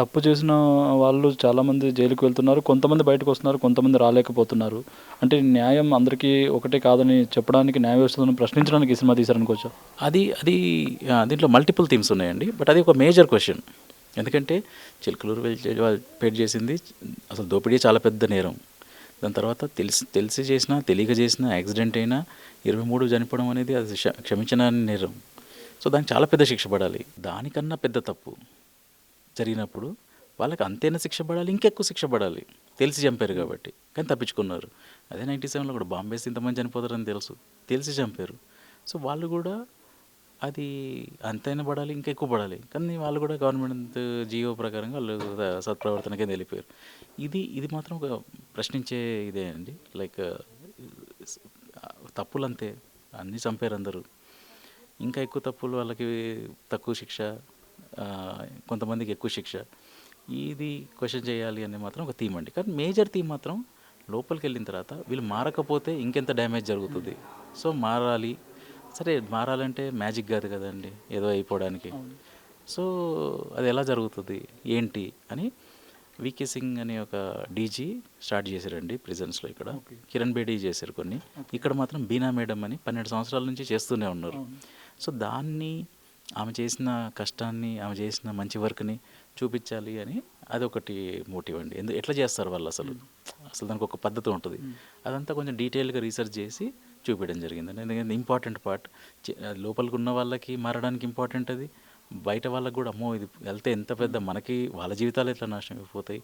తప్పు చేసిన వాళ్ళు చాలామంది జైలుకు వెళ్తున్నారు కొంతమంది బయటకు వస్తున్నారు కొంతమంది రాలేకపోతున్నారు. అంటే న్యాయం అందరికీ ఒకటే కాదని చెప్పడానికి న్యాయ వ్యవస్థను ప్రశ్నించడానికి ఈ సినిమా తీశారనుకోవచ్చా? అది అది దీంట్లో మల్టిపుల్ థీమ్స్ ఉన్నాయండి. బట్ అది ఒక మేజర్ క్వశ్చన్ ఎందుకంటే చిలుకలూరు వెళ్ళి చేసింది అసలు దోపిడీ చాలా పెద్ద నేరం. దాని తర్వాత తెలిసి తెలిసి చేసినా తెలియక చేసినా యాక్సిడెంట్ అయినా ఇరవై మూడు చనిపోవడం అనేది అది క్షమించిన నేరం. సో దానికి చాలా పెద్ద శిక్ష పడాలి. దానికన్నా పెద్ద తప్పు జరిగినప్పుడు వాళ్ళకి అంతైనా శిక్ష పడాలి ఇంకెక్కువ శిక్ష పడాలి. తెలిసి చంపారు కాబట్టి. కానీ తప్పించుకున్నారు. అదే నైంటీ సెవెన్లో కూడా బాంబేస్ ఇంతమంది చనిపోతారని తెలుసు. తెలిసి చంపారు. సో వాళ్ళు కూడా అది అంతైనా పడాలి ఇంకా ఎక్కువ పడాలి. కానీ వాళ్ళు కూడా గవర్నమెంట్ జియో ప్రకారంగా వాళ్ళు సత్ప్రవర్తనకే వెళ్ళిపోయారు ఇది ఇది మాత్రం ఒక ప్రశ్నించే ఇదే అండి. లైక్ తప్పులు అంతే అన్నీ చంపారు అందరూ. ఇంకా ఎక్కువ తప్పులు వాళ్ళకి తక్కువ శిక్ష కొంతమందికి ఎక్కువ శిక్ష. ఇది క్వశ్చన్ చేయాలి అని మాత్రం ఒక థీమ్ అండి. కానీ మేజర్ థీమ్ మాత్రం లోపలికి వెళ్ళిన తర్వాత వీళ్ళు మారకపోతే ఇంకెంత డ్యామేజ్ జరుగుతుంది. సో మారాలి. సరే మారాలంటే మ్యాజిక్ కాదు కదండి ఏదో అయిపోవడానికి. సో అది ఎలా జరుగుతుంది ఏంటి అని వికే సింగ్ అనే ఒక డీజీ స్టార్ట్ చేశారండి ప్రిజన్స్లో ఇక్కడ. కిరణ్ బేడీ చేశారు కొన్ని. ఇక్కడ మాత్రం బీనా మేడం అని పన్నెండు సంవత్సరాల నుంచి చేస్తూనే ఉన్నారు. సో దాన్ని ఆమె చేసిన కష్టాన్ని ఆమె చేసిన మంచి వర్క్ని చూపించాలి అని అదొకటి మోటివ్ అండి. ఎందు ఎట్లా చేస్తారు వాళ్ళు అసలు? అసలు దానికి ఒక పద్ధతి ఉంటుంది. అదంతా కొంచెం డీటెయిల్గా రీసెర్చ్ చేసి చూపించడం జరిగిందండి. ఎందుకంటే ఇంపార్టెంట్ పార్ట్. లోపలికి ఉన్న వాళ్ళకి మారడానికి ఇంపార్టెంట్ అది. బయట వాళ్ళకి కూడా అమ్మో ఇది వెళ్తే ఎంత పెద్ద మనకి వాళ్ళ జీవితాలు ఎట్లా నాశనం అయిపోతాయి?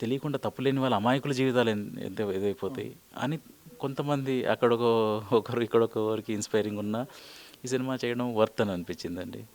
తెలియకుండా తప్పు లేని వాళ్ళ అమాయకుల జీవితాలు ఎంత ఇదైపోతాయి? అని కొంతమంది అక్కడ ఒక ఒకరు ఇక్కడ ఒకరికి ఇన్స్పైరింగ్ ఉన్న ఈ సినిమా చేయడం వర్త్ అని అనిపించిందండి.